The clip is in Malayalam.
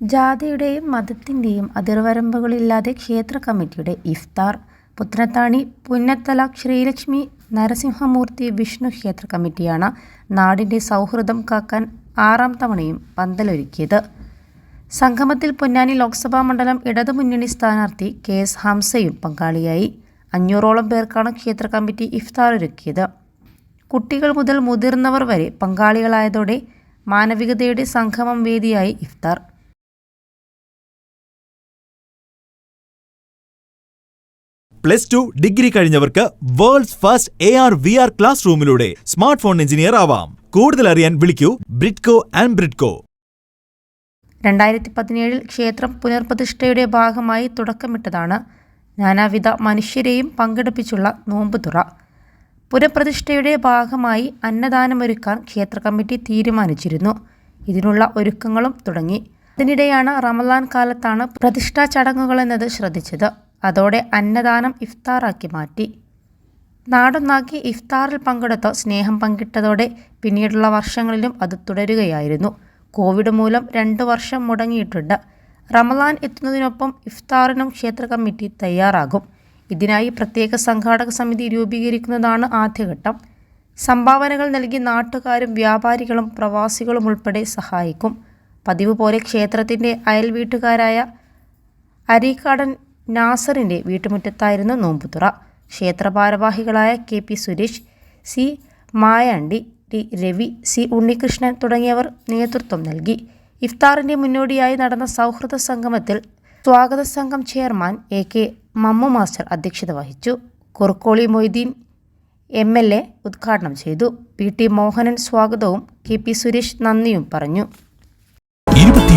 ജാതിയുടെയും മതത്തിന്റെയും അതിർവരമ്പുകളില്ലാതെ ക്ഷേത്ര കമ്മിറ്റിയുടെ ഇഫ്താർ പുത്തനത്താണി പുന്നത്തല ശ്രീലക്ഷ്മി നരസിംഹമൂർത്തി വിഷ്ണു ക്ഷേത്ര കമ്മിറ്റിയാണ് നാടിന്റെ സൗഹൃദം കാക്കാൻ ആറാം തവണയും പന്തലൊരുക്കിയത്. സംഗമത്തിൽ പൊന്നാനി ലോക്സഭാ മണ്ഡലം ഇടതുമുന്നണി സ്ഥാനാർത്ഥി കെ എസ് ഹംസയും പങ്കാളിയായി. അഞ്ഞൂറോളം പേർക്കാണ് ക്ഷേത്ര കമ്മിറ്റി ഇഫ്താർ ഒരുക്കിയത് കുട്ടികൾ മുതൽ മുതിർന്നവർ വരെ പങ്കാളികളായതോടെ മാനവികതയുടെ സംഗമം വേദിയായി ഇഫ്താർ. Plus two degree കഴിഞ്ഞവർക്ക് world's first A R V R class റൂമിലൂടെ smart phone engineer ആവാം. കൂടുതൽ അറിയാൻ വിളിക്കൂ ബ്രിഡ്കോ ആൻഡ് ബ്രിഡ്കോ. രണ്ടായിരത്തി പതിനേഴിൽ ക്ഷേത്രം പുനർപ്രതിഷ്ഠയുടെ ഭാഗമായി തുടക്കമിട്ടതാണ് നാനാവിധ മനുഷ്യരെയും പങ്കെടുപ്പിച്ചുള്ള നോമ്പുതുറ പുനഃപ്രതിഷ്ഠയുടെ ഭാഗമായി അന്നദാനമൊരുക്കാൻ ക്ഷേത്ര കമ്മിറ്റി തീരുമാനിച്ചിരുന്നു. ഇതിനുള്ള ഒരുക്കങ്ങളും തുടങ്ങി. അതിനിടെയാണ് റമലാൻ കാലത്താണ് പ്രതിഷ്ഠാ ചടങ്ങുകളെന്നത് ശ്രദ്ധിച്ചത്. അതോടെ അന്നദാനം ഇഫ്താറാക്കി മാറ്റി. നാടൊന്നാക്കി ഇഫ്താറിൽ പങ്കെടുത്ത സ്നേഹം പങ്കിട്ടതോടെ പിന്നീടുള്ള വർഷങ്ങളിലും അത് തുടരുകയായിരുന്നു. കോവിഡ് മൂലം രണ്ട് വർഷം മുടങ്ങിയിട്ടുണ്ട്. റമലാൻ എത്തുന്നതിനൊപ്പം ഇഫ്താറിനും ക്ഷേത്ര കമ്മിറ്റി തയ്യാറാകും. ഇതിനായി പ്രത്യേക സംഘാടക സമിതി രൂപീകരിക്കുന്നതാണ് ആദ്യഘട്ടം. സംഭാവനകൾ നൽകി നാട്ടുകാരും വ്യാപാരികളും പ്രവാസികളും ഉൾപ്പെടെ സഹായിക്കും. പതിവ് പോലെ ക്ഷേത്രത്തിന്റെ അയൽവീട്ടുകാരായ അരീക്കാടൻ നാസറിന്റെ വീട്ടുമുറ്റത്തായിരുന്നു നോമ്പുതുറ. ക്ഷേത്രഭാരവാഹികളായ K P Suresh C Mayandi T Ravi C Unnikrishnan തുടങ്ങിയവർ നേതൃത്വം നൽകി. ഇഫ്താറിന്റെ മുന്നോടിയായി നടന്ന സൗഹൃദ സംഗമത്തിൽ സ്വാഗത സംഘം chairman A K Mammu master അധ്യക്ഷത വഹിച്ചു. Kurukkoli Moideen M L A ഉദ്ഘാടനം ചെയ്തു. പി ടി മോഹനൻ സ്വാഗതവും കെ പി സുരേഷ് നന്ദിയും പറഞ്ഞു.